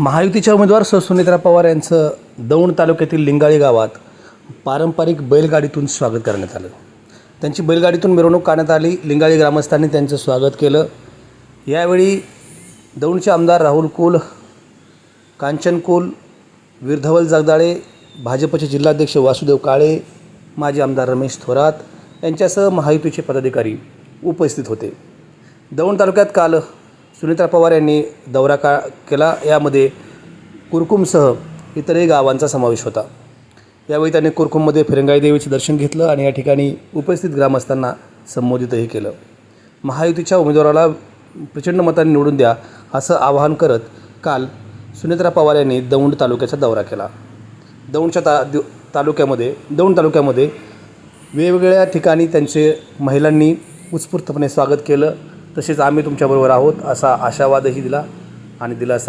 महायुतीच्या उमेदवार स सुनेत्रा पवार यांचं दौंड तालुक्यातील लिंगाळी गावात पारंपरिक बैलगाडीतून स्वागत करण्यात आलं. त्यांची बैलगाडीतून मिरवणूक काढण्यात आली. लिंगाळी ग्रामस्थांनी त्यांचं स्वागत केलं. यावेळी दौंडचे आमदार राहुल कुल कांचन कुल वीरधवल जगदाळे भाजपचे जिल्हाध्यक्ष वासुदेव काळे माजी आमदार रमेश थोरात यांच्यासह महायुतीचे पदाधिकारी उपस्थित होते. दौंड तालुक्यात काल सुनीता पवार यांनी दौरा का केला. यामध्ये कुरकुमसह इतरही गावांचा समावेश होता. यावेळी त्यांनी कुरकुममध्ये फिरंगाई देवीचे दर्शन घेतलं आणि या ठिकाणी उपस्थित ग्रामस्थांना संबोधितही केलं. महायुतीच्या उमेदवाराला प्रचंड मतांनी निवडून द्या असं आवाहन करत काल सुनेत्रा पवार यांनी दौंड तालुक्याचा दौरा केला. दौंडच्या ता दि- तालुक्यामध्ये दौंड तालुक्यामध्ये वेगवेगळ्या ठिकाणी त्यांचे महिलांनी उत्स्फूर्तपणे स्वागत केलं. तसेच आम्ही तुमच्याबरोबर आहोत असा आशावादही दिला आणि दिलासा